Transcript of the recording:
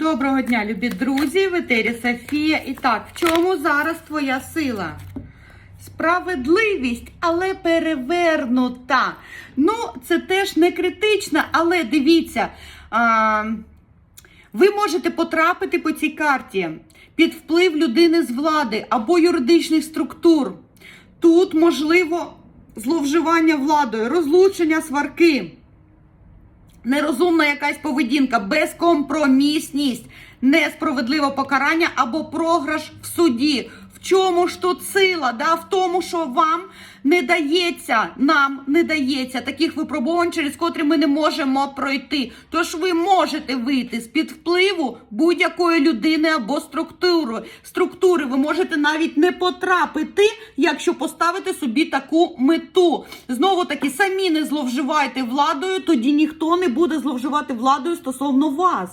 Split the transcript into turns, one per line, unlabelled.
Доброго дня, любі друзі, в етері Софія. І так, в чому зараз твоя сила? Справедливість, але перевернута. Ну, це теж не критично, але дивіться, а, ви можете потрапити по цій карті під вплив людини з влади або юридичних структур. Тут можливо зловживання владою, розлучення сварки. Нерозумна якась поведінка, безкомпромісність, несправедливе покарання або програш в суді. В чому ж тут сила? Да? В тому, що вам не дається, нам не дається таких випробувань, через котрі ми не можемо пройти. Тож ви можете вийти з-під впливу будь-якої людини або структури. структури. Ви можете навіть не потрапити, якщо поставите собі таку мету. Знову таки, самі не зловживайте владою, тоді ніхто не буде зловживати владою стосовно вас.